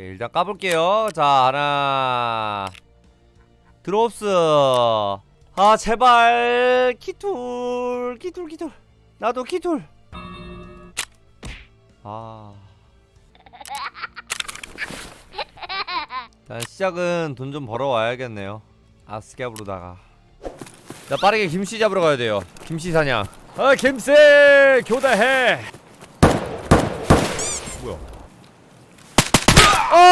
오케이 일단 까볼게요. 자 하나. 드롭스. 아 제발. 키툴 키툴 키툴. 나도 키툴. 아. 일단 시작은 돈 좀 벌어와야겠네요. 아스캡으로다가. 자 빠르게 김씨 잡으러 가야 돼요. 김씨 사냥. 아 김씨! 교대해 뭐야 아!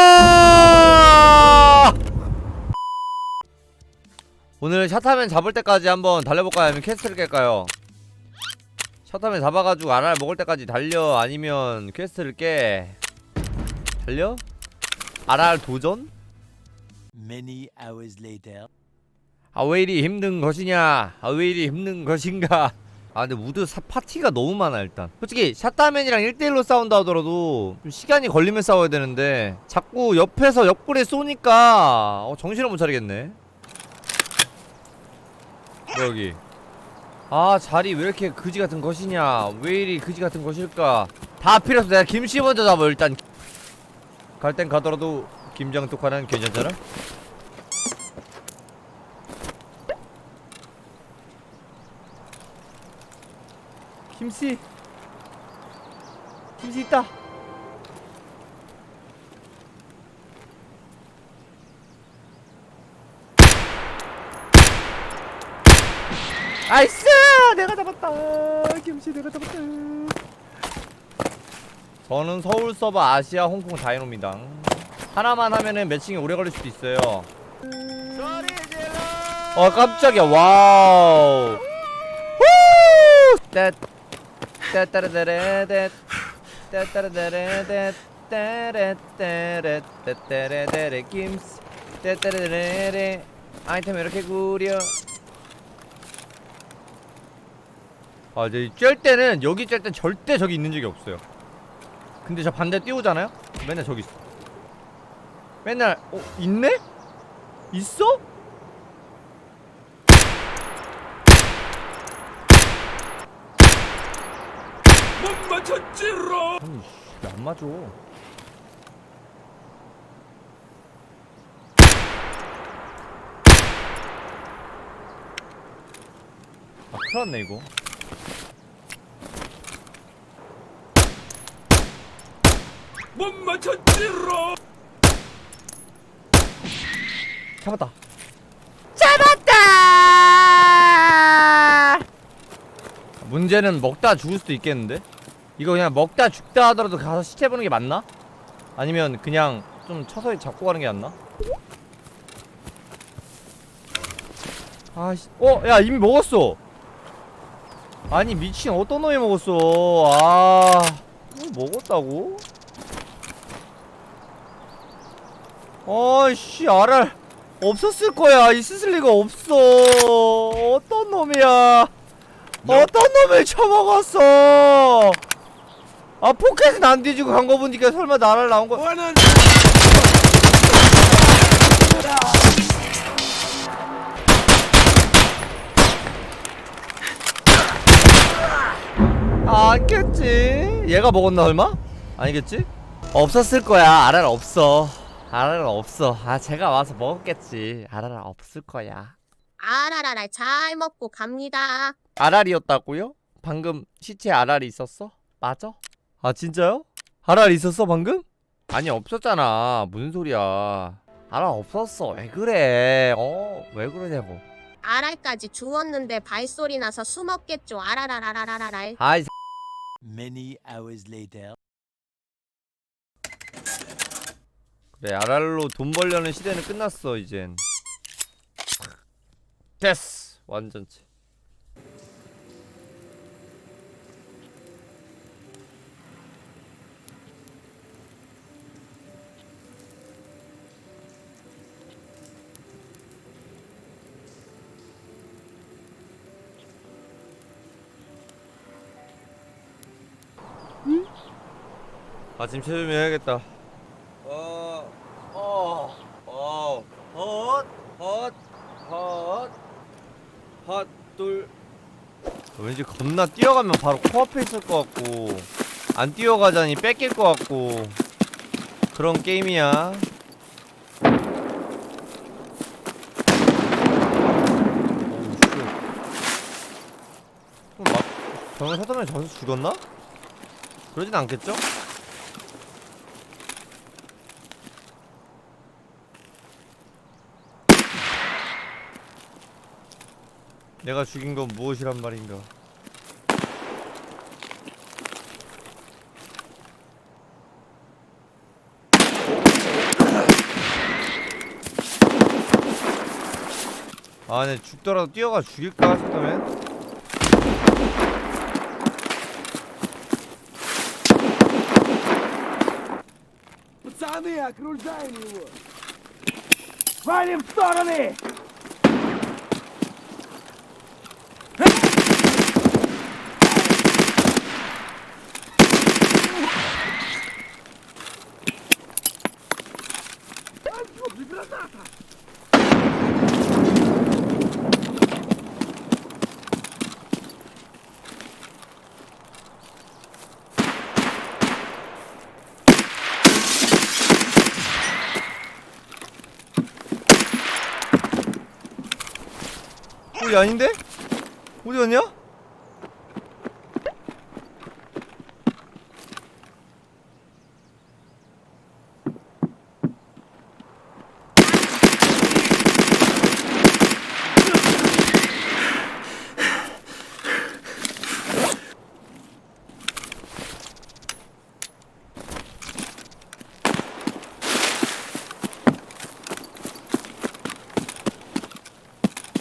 오늘 샷하면 잡을 때까지 한번 달려볼까요? 아니면 퀘스트를 깰까요? 샷하면 잡아가지고 알알 먹을 때까지 달려 아니면 퀘스트를 깨 달려? 알알 도전? 아 왜 이리 힘든 것이냐 아 왜 이리 힘든 것인가 아 근데 우드 사, 파티가 너무 많아 일단 솔직히 샷다맨이랑 1대1로 싸운다 하더라도 좀 시간이 걸리면 싸워야 되는데 자꾸 옆에서 옆구리에 쏘니까 어, 정신을 못 차리겠네 뭐 여기. 아 자리 왜 이렇게 그지 같은 것이냐? 왜 이리 그지 같은 것일까? 다 필요 없어. 내가 김씨 먼저 잡아 일단. 갈 땐 가더라도 김장독하는 괜찮잖아? 김씨. 김씨 있다 아이스 내가 잡았다 김씨 내가 잡았다 저는 서울 서버 아시아 홍콩 다이노입니다 하나만 하면은 매칭이 오래 걸릴 수도 있어요 어 깜짝이야 와우 후! 따 따따라따라따 따따라따라따 따라따라따라따라따라 김스 따따라따라따 아이템 이렇게 구려 아 이제 쬐 때는 여기 쬐땐 절대 저기 있는 적이 없어요 근데 저 반대 띄우잖아요? 맨날 저기 있어 맨날 어 있네? 있어? 못 맞췄지로. 아니 왜안 맞아 아 큰일났네 이거 못 맞췄지로. 잡았다 잡았다 문제는 먹다 죽을 수도 있겠는데 이거 그냥 먹다 죽다 하더라도 가서 시체 보는 게 맞나? 아니면 그냥 좀 쳐서 잡고 가는 게 낫나? 아씨 어? 야 이미 먹었어 아니 미친 어떤 놈이 먹었어 아 이거 먹었다고? 어이씨 알알 없었을 거야. 있을 리가 없어. 어떤 놈이야? 어떤 놈을 쳐먹었어? 아 포켓은 안 뒤지고 간 거 보니까 설마 나를 나온 거 아겠지? 얘가 먹었나 설마? 아니겠지? 없었을 거야. 알알 없어 알알 없어 아 제가 와서 먹었겠지 알알 없을 거야 아라라라 잘 먹고 갑니다. 알알이었다고요? 방금 시체 알알이 있었어? 맞아? 아 진짜요? 알알 있었어 방금? 아니 없었잖아 무슨 소리야 알알 없었어 왜 그래 어 왜 그러냐고 아랄까지 주웠는데 발소리 나서 숨었겠죠. 아라라라라라라. 아이 Many hours later. 그래 알알로 돈 벌려는 시대는 끝났어 이젠. 됐어 완전체. 아침 체조미 해야겠다 왠지 겁나 뛰어가면 바로 코앞에 있을 것 같고, 안 뛰어가자니 뺏길 것 같고, 그런 게임이야. 막 병을 사다면 저기서 죽었나? 그러진 않겠죠? 내가 죽인 건 무엇이란 말인가? 아, 네 죽더라도 뛰어가 죽일까 싶다면. Пацаны, окружаем его! Валим в стороны! 어이 아닌데? 어디 갔냐?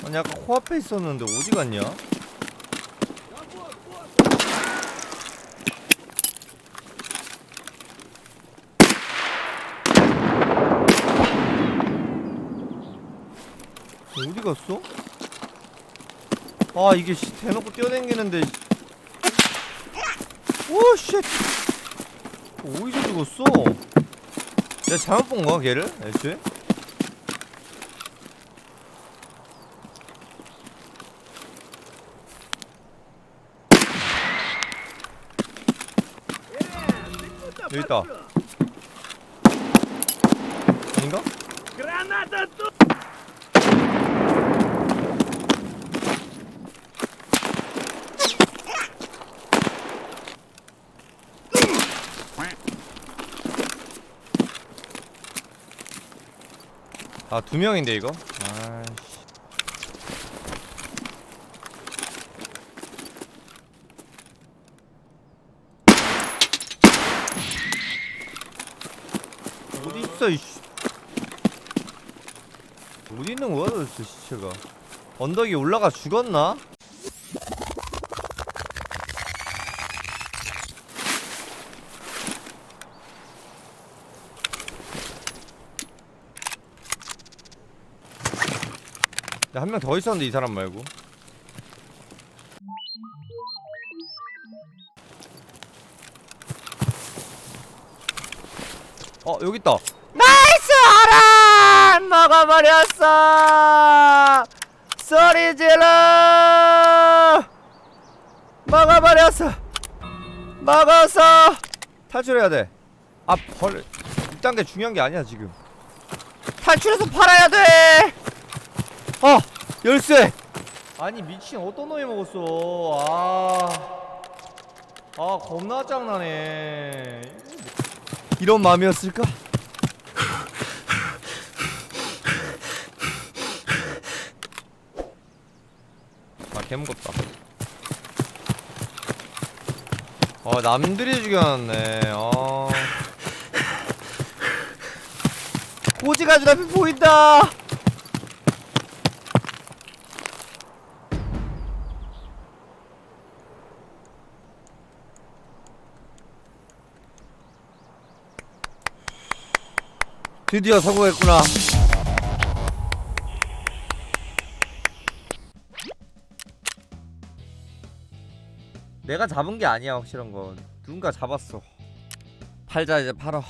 아니 아까 코앞에 있었는데 어디 갔냐? 어디 갔어? 아 이게 씨 대놓고 뛰어댕기는데 오쉣 어디서 죽었어? 내가 잘못 본 거야 걔를? 애초에? 여기 있다. 아닌가? 아, 두 명인데 이거? 있어 이씨. 어디 있는 거야 도대체 시체가? 언덕이 올라가 죽었나? 한 명 더 있었는데 이 사람 말고. 어 여기 있다 아란 먹어버렸어! 소리 질러! 먹어버렸어! 먹었어 탈출해야 돼 아 벌 이딴 게 중요한 게 아니야 지금. 탈출해서 팔아야 돼! 어! 열쇠! 아니 미친 어떤 놈이 먹었어? 아... 아 겁나 짱나네. 이런 마음이었을까? 개무겁다. 어 남들이 죽여놨네. 어... 고지가 눈앞에 보인다! 드디어 성공했구나. 내가 잡은 게 아니야 확실한 건 누군가 잡았어. 팔자 이제 팔아.